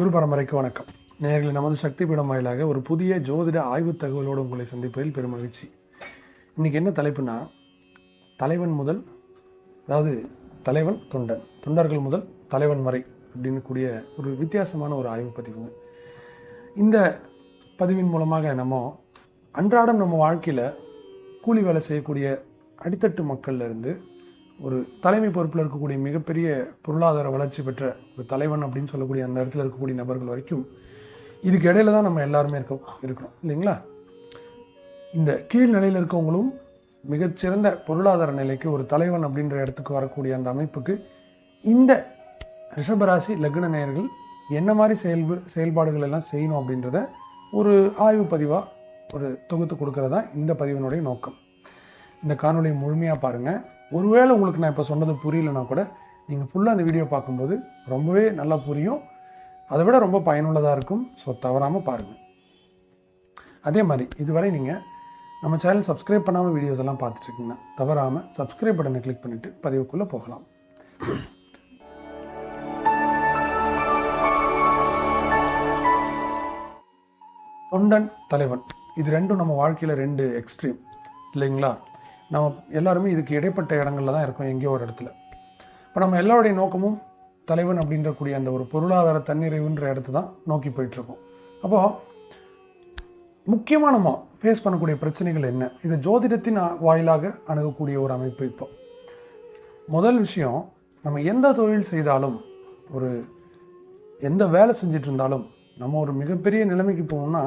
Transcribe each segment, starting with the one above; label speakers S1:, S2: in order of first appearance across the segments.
S1: குரு பரம்பரைக்கு வணக்கம். நேர்களை நமது சக்தி பீடம் வாயிலாக ஒரு புதிய ஜோதிட ஆய்வுத் தகவலோடு உங்களை சந்திப்பதில் பெரும் மகிழ்ச்சி. இன்றைக்கி என்ன தலைப்புனா தலைவன் முதல் அதாவது தலைவன் தொண்டன் தொண்டர்கள் முதல் தலைவன் வரை அப்படின்னு கூடிய ஒரு வித்தியாசமான ஒரு ஆய்வு பதிவுங்க இந்த பதிவின் மூலமாக நம்ம அன்றாடம் நம்ம வாழ்க்கையில் கூலி வேலை செய்யக்கூடிய அடித்தட்டு மக்கள்ல இருந்து ஒரு தலைமை பொறுப்பில் இருக்கக்கூடிய மிகப்பெரிய பொருளாதார வளர்ச்சி பெற்ற ஒரு தலைவன் அப்படின்னு சொல்லக்கூடிய அந்த இடத்துல இருக்கக்கூடிய நபர்கள் வரைக்கும் இதுக்கு இடையில தான் நம்ம எல்லாருமே இருக்க இருக்கிறோம் இல்லைங்களா? இந்த கீழ் நிலையில் இருக்கவங்களும் மிகச்சிறந்த பொருளாதார நிலைக்கு ஒரு தலைவன் அப்படின்ற இடத்துக்கு வரக்கூடிய அந்த அமைப்புக்கு இந்த ரிஷபராசி லக்ன நேயர்கள் என்ன மாதிரி செயல்பு செயல்பாடுகள் எல்லாம் செய்யணும் அப்படின்றத ஒரு ஆய்வு பதிவாக ஒரு தொகுத்து கொடுக்கறதா இந்த பதிவினுடைய நோக்கம். இந்த காணொலியை முழுமையாக பாருங்கள் ஒருவேளை உங்களுக்கு நான் இப்போ சொன்னது புரியலனா கூட நீங்கள் ஃபுல்லாக அந்த வீடியோ பார்க்கும்போது ரொம்பவே நல்லா புரியும். அதை விட ரொம்ப பயனுள்ளதாக இருக்கும். ஸோ தவறாமல் பாருங்கள் அதே மாதிரி இதுவரை நீங்கள் நம்ம சேனல் சப்ஸ்கிரைப் பண்ணாமல் வீடியோஸ் எல்லாம் பார்த்துட்ருக்கீங்கன்னா தவறாமல் சப்ஸ்கிரைப் பட்டனை கிளிக் பண்ணிவிட்டு பதிவுக்குள்ளே போகலாம். தொண்டன் தலைவன். இது ரெண்டும் நம்ம வாழ்க்கையில் ரெண்டு எக்ஸ்ட்ரீம் இல்லைங்களா? நம்ம எல்லாருமே இதுக்கு இடைப்பட்ட இடங்களில் தான் இருக்கோம் எங்கேயோ ஒரு இடத்துல. இப்போ நம்ம எல்லாருடைய நோக்கமும் தலைவன் அப்படின்றக்கூடிய அந்த ஒரு பொருளாதார தன்னிறைவுன்ற இடத்த தான் நோக்கி போயிட்டுருக்கோம். அப்போது முக்கியமாக நம்ம ஃபேஸ் பண்ணக்கூடிய பிரச்சனைகள் என்ன? இது ஜோதிடத்தின் வாயிலாக அணுகக்கூடிய ஒரு அமைப்பு இப்போ. முதல் விஷயம் நம்ம எந்த தொழில் செய்தாலும் ஒரு எந்த வேலை செஞ்சுட்டு இருந்தாலும் நம்ம ஒரு மிகப்பெரிய நிலைமைக்கு போகணும்னா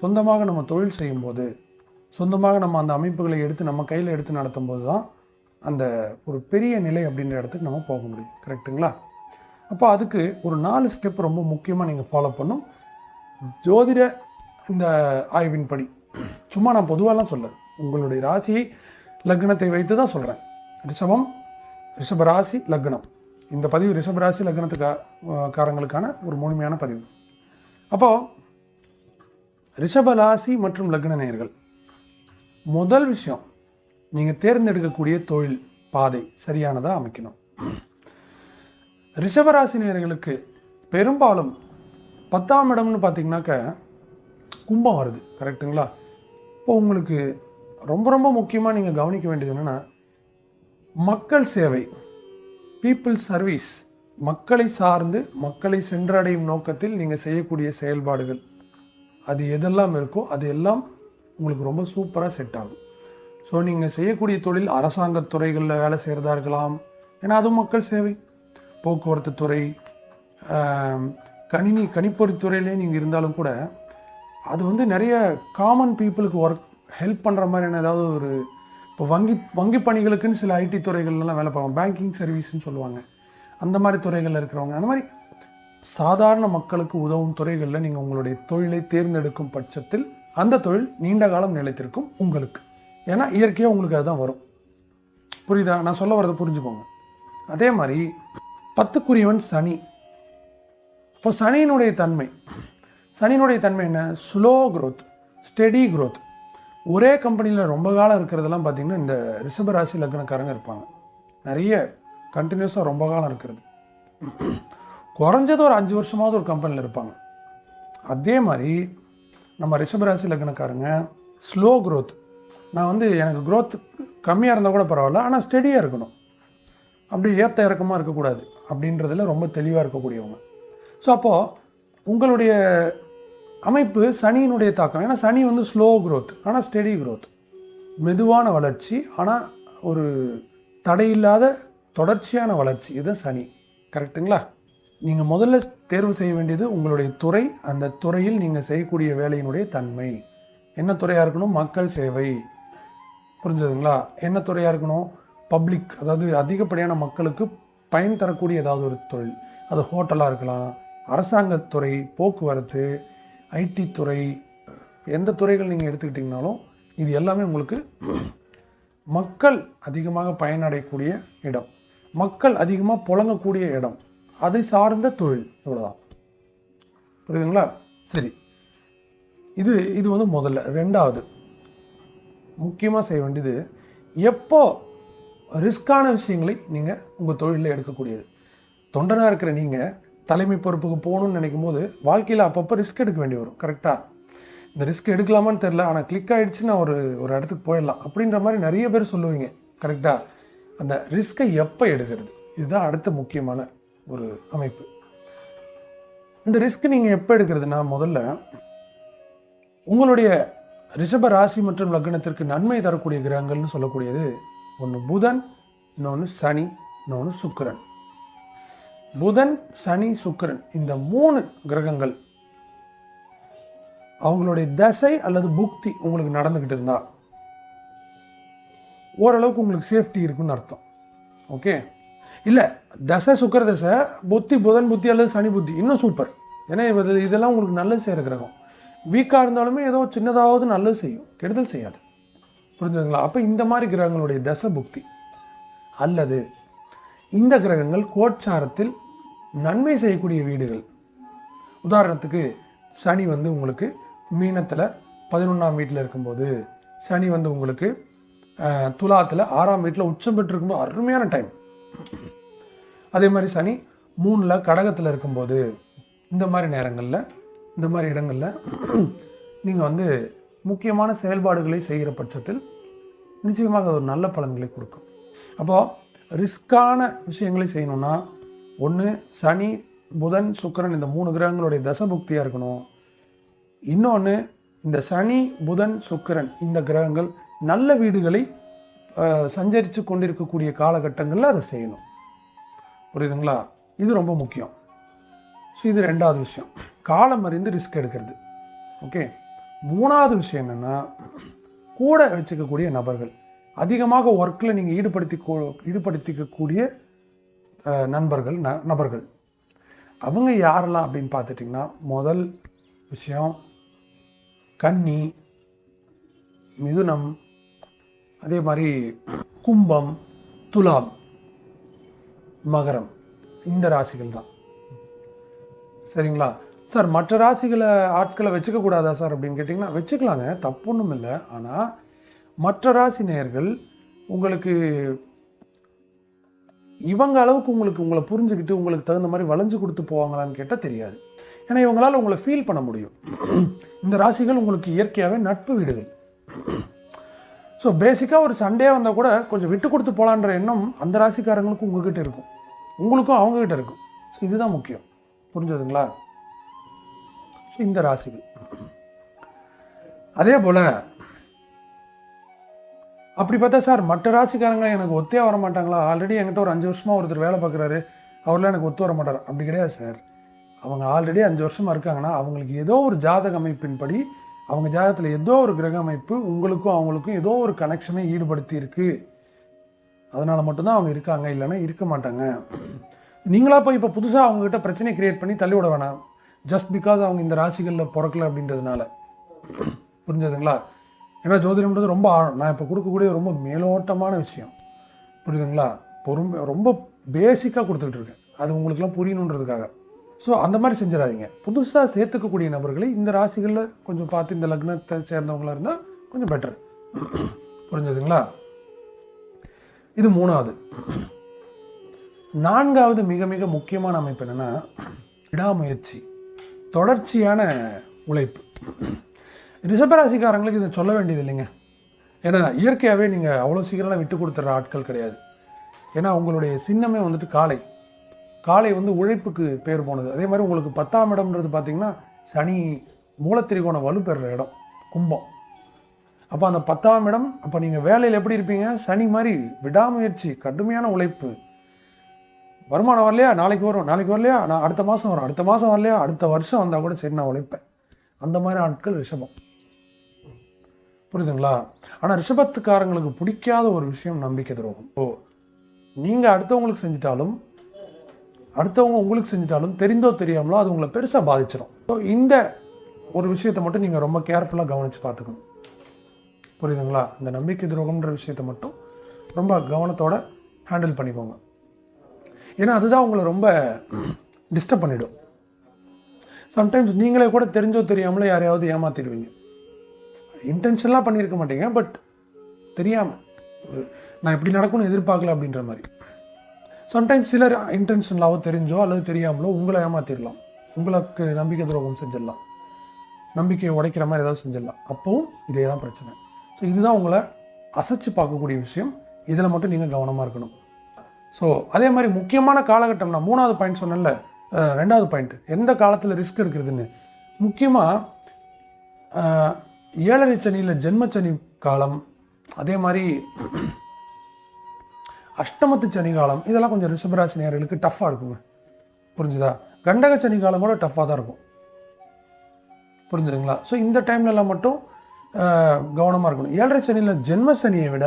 S1: சொந்தமாக நம்ம தொழில் செய்யும்போது சொந்தமாக நம்ம அந்த அமைப்புகளை எடுத்து நம்ம கையில் எடுத்து நடத்தும் போது தான் அந்த ஒரு பெரிய நிலை அப்படின்ற இடத்துக்கு நம்ம போக முடியும். கரெக்ட்டுங்களா அப்போ அதுக்கு ஒரு நாலு ஸ்டெப் ரொம்ப முக்கியமாக நீங்கள் ஃபாலோ பண்ணும். ஜோதிட இந்த ஆய்வின்படி சும்மா நான் பொதுவாலாம் சொல்ல உங்களுடைய ராசியை லக்னத்தை வைத்து தான் சொல்கிறேன் ரிஷபம் ரிஷப ராசி லக்னம். இந்த பதிவு ரிஷப ராசி லக்னத்துக்கா காரங்களுக்கான ஒரு முழுமையான பதிவு. அப்போது ரிஷப ராசி மற்றும் லக்ன நேர்கள் முதல் விஷயம் நீங்கள் தேர்ந்தெடுக்கக்கூடிய தொழில் பாதை சரியானதாக அமைக்கணும். ரிஷபராசினியர்களுக்கு பெரும்பாலும் பத்தாம் இடம்னு பார்த்தீங்கன்னாக்க கும்பம் வருது. கரெக்ட்டுங்களா? இப்போ உங்களுக்கு ரொம்ப ரொம்ப முக்கியமாக நீங்கள் கவனிக்க வேண்டியது என்னென்னா மக்கள் சேவை பீப்புள் சர்வீஸ் மக்களை சார்ந்து மக்களை சென்றடையும் நோக்கத்தில் நீங்கள் செய்யக்கூடிய செயல்பாடுகள். அது எதெல்லாம் இருக்கோ அது எல்லாம் உங்களுக்கு ரொம்ப சூப்பராக செட் ஆகும். ஸோ நீங்கள் செய்யக்கூடிய தொழில் அரசாங்கத் துறைகளில் வேலை செய்கிறதா இருக்கலாம். ஏன்னா அதுவும் மக்கள் சேவை. போக்குவரத்து துறை கணினி கணிப்பொறி துறையிலே நீங்கள் இருந்தாலும் கூட அது வந்து நிறைய காமன் பீப்புளுக்கு ஒர்க் ஹெல்ப் பண்ணுற மாதிரியான ஏதாவது ஒரு இப்போ வங்கி வங்கி பணிகளுக்குன்னு சில ஐடி துறைகள்லாம் வேலை பார்ப்பாங்க. பேங்கிங் சர்வீஸ்ன்னு சொல்லுவாங்க. அந்த மாதிரி துறைகளில் இருக்கிறவங்க. அந்த மாதிரி சாதாரண மக்களுக்கு உதவும் துறைகளில் நீங்கள் உங்களுடைய தொழிலை தேர்ந்தெடுக்கும் பட்சத்தில் அந்த தொழில் நீண்ட காலம் நிலைத்திருக்கும் உங்களுக்கு. ஏன்னா இயற்கையாக உங்களுக்கு அதுதான் வரும். புரியுதா? நான் சொல்ல வரதை புரிஞ்சுக்கோங்க. அதே மாதிரி பத்துக்குரியவன் சனி. இப்போ சனியினுடைய தன்மை. சனியினுடைய தன்மை என்ன? ஸ்லோ க்ரோத் ஸ்டெடி க்ரோத் ஒரே கம்பெனியில் ரொம்ப காலம் இருக்கிறதெல்லாம் பார்த்திங்கன்னா இந்த ரிஷபராசி லக்னக்காரங்க இருப்பாங்க. நிறைய கண்டினியூஸாக ரொம்ப காலம் இருக்கிறது. குறைஞ்சது ஒரு அஞ்சு வருஷமாவது ஒரு கம்பெனியில் இருப்பாங்க. அதே மாதிரி நம்ம ரிஷபராசி லக்னக்காரங்க ஸ்லோ க்ரோத் நான் வந்து எனக்கு க்ரோத் கம்மியாக இருந்தால் கூட பரவாயில்ல ஆனால் ஸ்டெடியாக இருக்கணும். அப்படி ஏத்த இறக்கமாக இருக்கக்கூடாது அப்படின்றதுல ரொம்ப தெளிவாக இருக்கக்கூடியவங்க. ஸோ அப்போது உங்களுடைய அமைப்பு சனியினுடைய தாக்கம். ஏன்னா சனி வந்து ஸ்லோ க்ரோத் ஆனால் ஸ்டெடி க்ரோத் மெதுவான வளர்ச்சி ஆனால் ஒரு தடையில்லாத தொடர்ச்சியான வளர்ச்சி. இது சனி. கரெக்ட்டுங்களா நீங்கள் முதல்ல தேர்வு செய்ய வேண்டியது உங்களுடைய துறை. அந்த துறையில் நீங்கள் செய்யக்கூடிய வேலையினுடைய தன்மை. என்ன துறையாக இருக்கணும்? மக்கள் சேவை. புரிஞ்சதுங்களா? என்ன துறையாக இருக்கணும்? பப்ளிக் அதாவது அதிகப்படியான மக்களுக்கு பயன் தரக்கூடிய ஏதாவது ஒரு தொழில். அது ஹோட்டலாக இருக்கலாம் அரசாங்கத்துறை போக்குவரத்து ஐடி துறை எந்த துறைகள் நீங்கள் எடுத்துக்கிட்டிங்கனாலும் இது எல்லாமே உங்களுக்கு மக்கள் அதிகமாக பயனடையக்கூடிய இடம். மக்கள் அதிகமாக புழங்கக்கூடிய இடம். அதை சார்ந்த தொழில். இவ்வளோதான் புரியுதுங்களா? சரி. இது இது வந்து முதல்ல. ரெண்டாவது. முக்கியமாக செய்ய வேண்டியது எப்போ ரிஸ்க்கான விஷயங்களை நீங்கள் உங்கள் தொழிலில் எடுக்கக்கூடியது. தொண்டனாக இருக்கிற நீங்கள் தலைமை பொறுப்புக்கு போகணும்னு நினைக்கும் போது வாழ்க்கையில் அப்பப்போ ரிஸ்க் எடுக்க வேண்டி வரும். கரெக்டாக இந்த ரிஸ்க் எடுக்கலாமான்னு தெரில ஆனால் கிளிக் ஆகிடுச்சு நான் ஒரு ஒரு இடத்துக்கு போயிடலாம். அப்படின்ற மாதிரி நிறைய பேர் சொல்லுவீங்க. கரெக்டாக அந்த ரிஸ்க்கை எப்போ எடுக்கிறது? இதுதான் அடுத்த முக்கியமான ஒரு அமைப்பு. இந்த ரிஸ்க் நீங்கள் எப்போ எடுக்கிறதுனா முதல்ல உங்களுடைய ரிஷப ராசி மற்றும் லக்னத்திற்கு நன்மை தரக்கூடிய கிரகங்கள்னு சொல்லக்கூடியது ஒன்று புதன் இன்னொன்று சனி இன்னொன்று சுக்கரன். புதன் சனி சுக்கிரன் இந்த மூணு கிரகங்கள் அவங்களுடைய தசை அல்லது புக்தி உங்களுக்கு நடந்துக்கிட்டு இருந்தால் ஓரளவுக்கு உங்களுக்கு சேஃப்டி இருக்குன்னு அர்த்தம். ஓகே இல்லை தசை சுக்கர தசை புத்தி புதன் புத்தி அல்லது சனி புத்தி. இன்னும் சூப்பர் ஏன்னா இது இதெல்லாம் உங்களுக்கு நல்லது செய்கிற கிரகம். வீக்காக இருந்தாலுமே ஏதோ சின்னதாவது நல்லது செய்யும். கெடுதல் செய்யாது. புரிஞ்சுதுங்களா? அப்போ இந்த மாதிரி கிரகங்களுடைய தசை புக்தி அல்லது இந்த கிரகங்கள் கோட்சாரத்தில் நன்மை செய்யக்கூடிய வீடுகள். உதாரணத்துக்கு சனி வந்து உங்களுக்கு மீனத்தில் பதினொன்றாம் வீட்டில் இருக்கும்போது சனி வந்து உங்களுக்கு துலாத்தில் ஆறாம் வீட்டில் உச்சம் பெற்றிருக்கும்போது அருமையான டைம் அதே மாதிரி சனி மூணில் கடகத்தில் இருக்கும்போது இந்த மாதிரி நேரங்களில் இந்த மாதிரி இடங்களில் நீங்கள் வந்து முக்கியமான செயல்பாடுகளை செய்கிற பட்சத்தில் நிச்சயமாக ஒரு நல்ல பலன்களை கொடுக்கும். அப்போது ரிஸ்க்கான விஷயங்களை செய்யணும்னா ஒன்று சனி புதன் சுக்கிரன் இந்த மூணு கிரகங்களுடைய தசபுக்தியாக இருக்கணும். இன்னொன்று இந்த சனி புதன் சுக்கிரன் இந்த கிரகங்கள் நல்ல வீடுகளை சஞ்சரித்து கொண்டிருக்கக்கூடிய காலகட்டங்களில் அதை செய்யணும். புரியுதுங்களா? இது ரொம்ப முக்கியம். ஸோ இது ரெண்டாவது விஷயம். காலம் அறிந்து ரிஸ்க் எடுக்கிறது. ஓகே மூணாவது விஷயம் என்னென்னா கூட வச்சுக்கக்கூடிய நபர்கள். அதிகமாக ஒர்க்கில் நீங்கள் ஈடுபடுத்தி ஈடுபடுத்திக்கக்கூடிய நண்பர்கள் ந நபர்கள். அவங்க யாரெல்லாம் அப்படின்னு பார்த்துட்டிங்கன்னா முதல் விஷயம் கன்னி மிதுனம் அதே மாதிரி கும்பம் துலாம் மகரம் இந்த ராசிகள் தான். சரிங்களா? சார் மற்ற ராசிகளை ஆட்களை வச்சுக்க கூடாதா சார் அப்படின்னு கேட்டிங்கன்னா வச்சுக்கலாங்க. தப்பு ஒன்றும் இல்லை. ஆனால் மற்ற ராசி நேயர்கள் உங்களுக்கு இவங்க அளவுக்கு உங்களுக்கு உங்களை புரிஞ்சுக்கிட்டு உங்களுக்கு தகுந்த மாதிரி வளைஞ்சு கொடுத்து போவாங்களான்னு கேட்டால் தெரியாது. ஏன்னா இவங்களால் உங்களை ஃபீல் பண்ண முடியும். இந்த ராசிகள் உங்களுக்கு இயற்கையாகவே நட்பு வீடுகள். ஸோ பேசிக்காக ஒரு சண்டே வந்தால் கூட கொஞ்சம் விட்டு கொடுத்து போகலான்ற எண்ணம் அந்த ராசிக்காரங்களுக்கும் உங்ககிட்ட இருக்கும். உங்களுக்கும் அவங்ககிட்ட இருக்கும். ஸோ இதுதான் முக்கியம். புரிஞ்சதுங்களா? ஸோ இந்த ராசிகள். அதே போல் அப்படி பார்த்தா சார் மற்ற ராசிக்காரங்க எனக்கு ஒத்தே வர மாட்டாங்களா ஆல்ரெடி என்கிட்ட ஒரு அஞ்சு வருஷமாக ஒருத்தர் வேலை பார்க்குறாரு. அவர்லாம் எனக்கு ஒத்து வர மாட்டார் அப்படி கிடையாது சார். அவங்க ஆல்ரெடி அஞ்சு வருஷமாக இருக்காங்கன்னா அவங்களுக்கு ஏதோ ஒரு ஜாதக அமைப்பின்படி அவங்க ஜாதகத்தில் ஏதோ ஒரு கிரக அமைப்பு உங்களுக்கும் அவங்களுக்கும் ஏதோ ஒரு கனெக்ஷனை ஈடுபடுத்தி இருக்கு அதனால் மட்டும்தான் அவங்க இருக்காங்க இல்லைன்னா இருக்க மாட்டாங்க. நீங்களா போய் இப்போ புதுசாக அவங்ககிட்ட பிரச்சனை கிரியேட் பண்ணி தள்ளி விட வேணாம். ஜஸ்ட் பிகாஸ் அவங்க இந்த ராசிகளில் பிறக்கல அப்படின்றதுனால. புரிஞ்சதுங்களா? ஏன்னா ஜோதிடம்ன்றது ரொம்ப ஆழம். நான் இப்போ கொடுக்கக்கூடிய ரொம்ப மேலோட்டமான விஷயம். புரியுதுங்களா? பொறுமை ரொம்ப பேசிக்காக கொடுத்துக்கிட்டு இருக்கேன். அது உங்களுக்குலாம் புரியணுன்றதுக்காக. ஸோ அந்த மாதிரி செஞ்சிடாதீங்க. புதுசாக சேர்த்துக்கக்கூடிய நபர்களை இந்த ராசிகளில் கொஞ்சம் பார்த்து இந்த லக்னத்தை சேர்ந்தவங்களா இருந்தால் கொஞ்சம் பெட்டர் புரிஞ்சதுங்களா? இது மூணாவது. நான்காவது மிக மிக முக்கியமான அமைப்பு என்னென்னா விடாமுயற்சி. தொடர்ச்சியான உழைப்பு. ரிஷபராசிக்காரங்களுக்கு இதை சொல்ல வேண்டியது இல்லைங்க. ஏன்னா இயற்கையாகவே நீங்கள் அவ்வளோ சீக்கிரம்லாம் விட்டு கொடுத்துட்ற ஆட்கள் கிடையாது. ஏன்னா உங்களுடைய சின்னமே வந்துட்டு காளை. காலை வந்து உழைப்புக்கு பேர் போனது. அதே மாதிரி உங்களுக்கு பத்தாம் இடம்ன்றது பார்த்தீங்கன்னா சனி மூலத்திரிகோண வலுப்பெறுற இடம் கும்பம். அப்போ அந்த பத்தாம் இடம் அப்போ நீங்கள் வேலையில் எப்படி இருப்பீங்க? சனி மாதிரி விடாமுயற்சி கடுமையான உழைப்பு. வருமானம் வரலையா? நாளைக்கு வரும். நாளைக்கு வரலையா? நான் அடுத்த மாதம் வரும். அடுத்த மாதம் வரலையா? அடுத்த வருஷம் வந்தால் கூட சரி நான் உழைப்பேன். அந்த மாதிரி ஆட்கள் ரிஷபம். புரியுதுங்களா? ஆனால் ரிஷபத்துக்காரங்களுக்கு பிடிக்காத ஒரு விஷயம் நம்பிக்கை துரோகம். ஓ நீங்கள் அடுத்தவங்களுக்கு செஞ்சிட்டாலும் அடுத்தவங்க உங்களுக்கு செஞ்சிட்டாலும் தெரிந்தோ தெரியாமலோ அது உங்களை பெருசாக பாதிச்சிடும் ஸோ இந்த ஒரு விஷயத்தை மட்டும் நீங்கள் ரொம்ப கேர்ஃபுல்லாக கவனித்து பார்த்துக்கணும். புரியுதுங்களா? இந்த நம்பிக்கை துரோகம்ன்ற விஷயத்தை மட்டும் ரொம்ப கவனத்தோடு ஹேண்டில் பண்ணிக்கோங்க. ஏன்னா அதுதான் உங்களை ரொம்ப டிஸ்டர்ப் பண்ணிவிடும் சம்டைம்ஸ் நீங்களே கூட தெரிஞ்சோ தெரியாமல் யாரையாவது ஏமாத்திடுவீங்க. இன்டென்ஷன்லாம் பண்ணியிருக்க மாட்டீங்க பட் தெரியாமல் ஒரு நான் இப்படி நடக்கும்னு எதிர்பார்க்கல அப்படின்ற மாதிரி. சம்டைம்ஸ் சிலர் இன்டென்ஷனலாவோ தெரிஞ்சோ அல்லது தெரியாமலோ உங்களை ஏமாத்திடலாம் உங்களுக்கு நம்பிக்கை துரோகம் செஞ்சிடலாம். நம்பிக்கையை உடைக்கிற மாதிரி ஏதாவது செஞ்சிடலாம். அப்போவும் இதே தான் பிரச்சனை. ஸோ இதுதான் உங்களை அசைச்சு பார்க்கக்கூடிய விஷயம். இதில் மட்டும் நீங்கள் கவனமாக இருக்கணும். ஸோ அதே மாதிரி முக்கியமான காலகட்டம் நான் மூணாவது பாயிண்ட் சொன்னேன்ல ரெண்டாவது பாயிண்ட் எந்த காலத்தில் ரிஸ்க் எடுக்கிறதுன்னு? முக்கியமாக ஏழரை சனியில் ஜென்மச்சனி காலம் அதே மாதிரி அஷ்டமத்து சனி காலம் இதெல்லாம் கொஞ்சம் ரிஷபராசி நேர்களுக்கு டஃப்பாக இருக்குங்க. புரிஞ்சுதா? கண்டக சனி காலம் கூட டஃப்பாக தான் இருக்கும். புரிஞ்சுதுங்களா? ஸோ இந்த டைம்லலாம் மட்டும் கவனமாக இருக்கணும். ஏழரை சனியில் ஜென்ம சனியை விட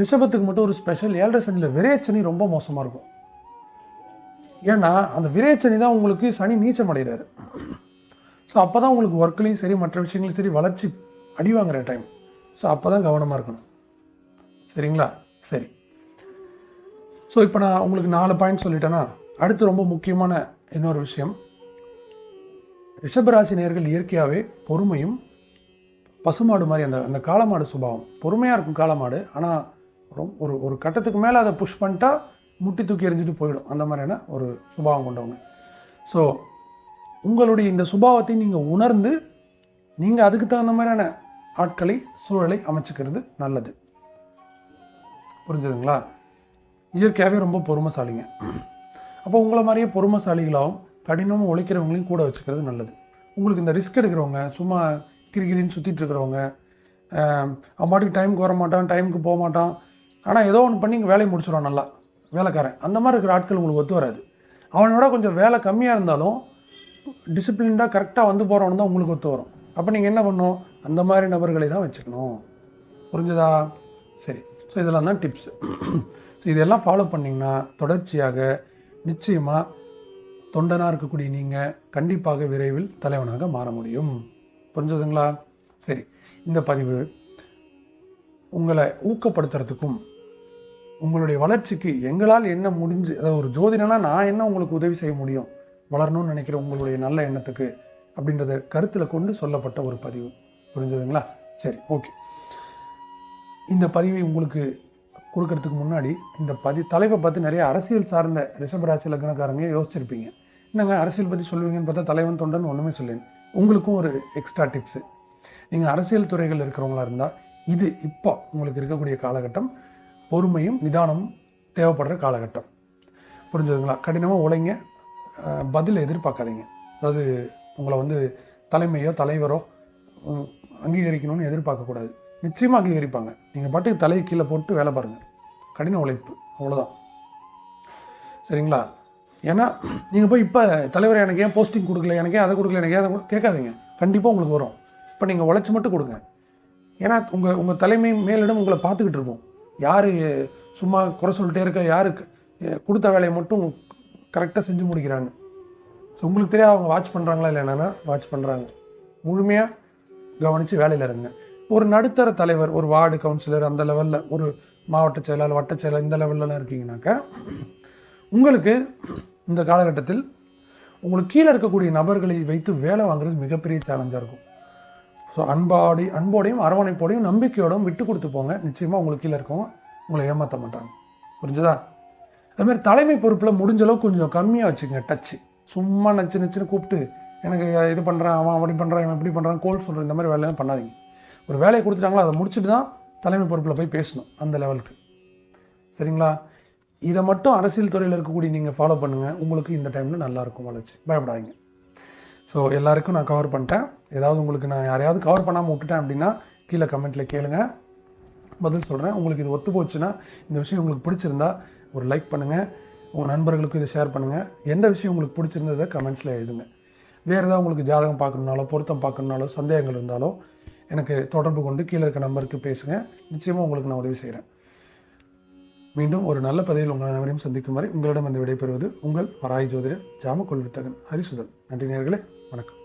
S1: ரிஷபத்துக்கு மட்டும் ஒரு ஸ்பெஷல் ஏழரை சனியில் விரையச்சனி ரொம்ப மோசமாக இருக்கும். ஏன்னா அந்த விரையச்சனி தான் உங்களுக்கு சனி நீச்சம் அடைகிறாரு. ஸோ அப்போ தான் உங்களுக்கு ஒர்க்லேயும் சரி மற்ற விஷயங்களையும் சரி வளர்ச்சி அடி வாங்குற டைம் ஸோ அப்போ தான் கவனமாக இருக்கணும். சரிங்களா? சரி. ஸோ இப்போ நான் உங்களுக்கு நாலு பாயிண்ட் சொல்லிட்டேன்னா அடுத்து ரொம்ப முக்கியமான இன்னொரு விஷயம். ரிஷபராசி நேர்கள் இயற்கையாகவே பொறுமையும் பசுமாடு மாதிரி அந்த அந்த காலமாடு சுபாவம். பொறுமையாக இருக்கும் காலமாடு ஆனால் ரொம்ப ஒரு ஒரு கட்டத்துக்கு மேலே அதை புஷ் பண்ணிட்டா முட்டி தூக்கி எறிஞ்சிட்டு போயிடும். அந்த மாதிரியான ஒரு சுபாவம் கொண்டவங்க. ஸோ உங்களுடைய இந்த சுபாவத்தை நீங்கள் உணர்ந்து நீங்கள் அதுக்கு தகுந்த மாதிரியான ஆட்களை சூழலை அமைச்சுக்கிறது நல்லது. புரிஞ்சுதுங்களா? இயற்கையாகவே ரொம்ப பொறுமைசாலிங்க. அப்போ உங்களை மாதிரியே பொறுமைசாலிகளாகவும் கடினமாக உழைக்கிறவங்களையும் கூட வச்சுக்கிறது நல்லது. உங்களுக்கு இந்த ரிஸ்க் எடுக்கிறவங்க சும்மா கிரிகிரின்னு சுற்றிட்டு இருக்கிறவங்க அவன் பாட்டுக்கு டைமுக்கு வர மாட்டான் டைமுக்கு போக மாட்டான் ஆனால் ஏதோ ஒன்று பண்ணி இங்கே வேலையை முடிச்சிடுவான் நல்லா. வேலைக்காரன். அந்த மாதிரி இருக்கிற ஆட்கள் உங்களுக்கு ஒத்து வராது. அவனோட கொஞ்சம் வேலை கம்மியாக இருந்தாலும் டிசிப்ளின்டாக கரெக்டாக வந்து போகிறவனு தான் உங்களுக்கு ஒத்து வரும். அப்போ நீங்கள் என்ன பண்ணணும் அந்த மாதிரி நபர்களை தான் வச்சுக்கணும். புரிஞ்சுதா? சரி. ஸோ இதெல்லாம் தான் டிப்ஸ் ஸோ இதெல்லாம் ஃபாலோ பண்ணிங்கன்னா தொடர்ச்சியாக நிச்சயமாக தொண்டனாக இருக்கக்கூடிய நீங்கள் கண்டிப்பாக விரைவில் தலைவனாக மாற முடியும். புரிஞ்சதுங்களா? சரி இந்த பதிவு உங்களை ஊக்கப்படுத்துறதுக்கும் உங்களுடைய வளர்ச்சிக்கு எங்களால் என்ன முடிஞ்சு அதாவது ஒரு ஜோதிடனா நான் என்ன உங்களுக்கு உதவி செய்ய முடியும் வளரணும்னு நினைக்கிற உங்களுடைய நல்ல எண்ணத்துக்கு அப்படின்றத கருத்தில் கொண்டு சொல்லப்பட்ட ஒரு பதிவு. புரிஞ்சதுங்களா? சரி ஓகே. இந்த பதிவை உங்களுக்கு கொடுக்கறதுக்கு முன்னாடி இந்த பதி தலைப்பை பார்த்து நிறைய அரசியல் சார்ந்த ரிஷபராசி லக்னக்காரங்க யோசிச்சிருப்பீங்க. என்னங்க அரசியல் பற்றி சொல்லுவீங்கன்னு பார்த்தா தலைவன் தொண்டன் ஒன்றுமே சொல்லேன். உங்களுக்கும் ஒரு எக்ஸ்ட்ரா டிப்ஸு நீங்கள் அரசியல் துறைகள் இருக்கிறவங்களா இருந்தால் இது இப்போ உங்களுக்கு இருக்கக்கூடிய காலகட்டம். பொறுமையும் நிதானமும் தேவைப்படுற காலகட்டம். புரிஞ்சதுங்களா? கடினமாக உழைங்க. பதில் எதிர்பார்க்காதீங்க. அதாவது உங்களை வந்து தலைமையோ தலைவரோ அங்கீகரிக்கணும்னு எதிர்பார்க்கக்கூடாது. நிச்சயமாக அங்கீகரிப்பாங்க நீங்கள் பாட்டுக்கு தலையை கீழே போட்டு வேலை பாருங்கள் கடின உழைப்பு. அவ்வளோதான் சரிங்களா? ஏன்னா நீங்கள் போய் இப்போ தலைவர் எனக்கு ஏன் போஸ்டிங் கொடுக்கல? எனக்கு அதை கொடுக்கல? எனக்கு அதை கேட்காதீங்க. கண்டிப்பாக உங்களுக்கு வரும். இப்போ நீங்கள் உழைச்சி மட்டும் கொடுங்க. ஏன்னா உங்கள் உங்கள் தலைமை மேலிடம் உங்களை பார்த்துக்கிட்டு இருப்போம். யார் சும்மா குறை சொல்லிட்டே இருக்க? யாருக்கு கொடுத்த வேலையை மட்டும் கரெக்டாக செஞ்சு முடிக்கிறாங்க ஸோ உங்களுக்கு தெரியாது அவங்க வாட்ச் பண்ணுறாங்களா இல்லை என்னன்னா வாட்ச் பண்ணுறாங்க முழுமையாக கவனித்து வேலையில் இருங்க. ஒரு நடுத்தர தலைவர் ஒரு வார்டு கவுன்சிலர் அந்த லெவலில் ஒரு மாவட்ட செயலாளர் வட்ட செயலாளர் இந்த லெவல்லலாம் இருக்கீங்கனாக்கா உங்களுக்கு இந்த காலகட்டத்தில் உங்களுக்கு கீழே இருக்கக்கூடிய நபர்களை வைத்து வேலை வாங்குறது மிகப்பெரிய சேலஞ்சாக இருக்கும். ஸோ அன்பாடி அன்போடையும் அரவணைப்போடையும் நம்பிக்கையோடும் விட்டு கொடுத்து போங்க. நிச்சயமாக உங்களுக்கு கீழே இருக்கவங்க உங்களை ஏமாற்ற மாட்டாங்க. புரிஞ்சுதா? அதுமாதிரி தலைமை பொறுப்பில் முடிஞ்சளவுக்கு கொஞ்சம் கம்மியாக வச்சுங்க டச்சு சும்மா நச்சு நச்சுன்னு கூப்பிட்டு எனக்கு இது பண்ணுறான் அவன் அப்படி பண்ணுறான் இவன் இப்படி பண்ணுறான் கோல் சொல்கிறேன் இந்த மாதிரி வேலையெல்லாம் பண்ணாதீங்க. ஒரு வேலையை கொடுத்துட்டாங்களோ அதை முடிச்சுட்டு தான் தலைமை பொறுப்பில் போய் பேசணும் அந்த லெவலுக்கு சரிங்களா? இதை மட்டும் அரசியல் துறையில் இருக்கக்கூடிய நீங்கள் ஃபாலோ பண்ணுங்கள் உங்களுக்கு இந்த டைமில் நல்லாயிருக்கும் வளர்ச்சி. பயப்படாதீங்க. ஸோ எல்லாருக்கும் நான் கவர் பண்ணிட்டேன். ஏதாவது உங்களுக்கு நான் யாரையாவது கவர் பண்ணாமல் விட்டுட்டேன் அப்படின்னா கீழே கமெண்ட்டில் கேளுங்க. பதில் சொல்கிறேன் உங்களுக்கு இது ஒத்து போச்சுன்னா இந்த விஷயம் உங்களுக்கு பிடிச்சிருந்தா ஒரு லைக் பண்ணுங்கள் உங்கள் நண்பர்களுக்கும் இதை ஷேர் பண்ணுங்கள் எந்த விஷயம் உங்களுக்கு பிடிச்சிருந்ததை கமெண்ட்ஸில் எழுதுங்க. வேறு ஏதாவது உங்களுக்கு ஜாதகம் பார்க்கணுனாலோ பொருத்தம் பார்க்கணுனாலோ சந்தேகங்கள் இருந்தாலோ எனக்கு தொடர்பு கொண்டு கீழே இருக்க நம்பருக்கு பேசுங்க. நிச்சயமாக உங்களுக்கு நான் உதவி செய்கிறேன் மீண்டும் ஒரு நல்ல பதவியில் உங்கள் அனைவரையும் சந்திக்கும் வரை உங்களிடம் வந்து விடைபெறுவது உங்கள் வராய் ஜோதிடர் ஜாம கொள்வித்தகன் ஹரிசுதன். நன்றி நேர்களே வணக்கம்.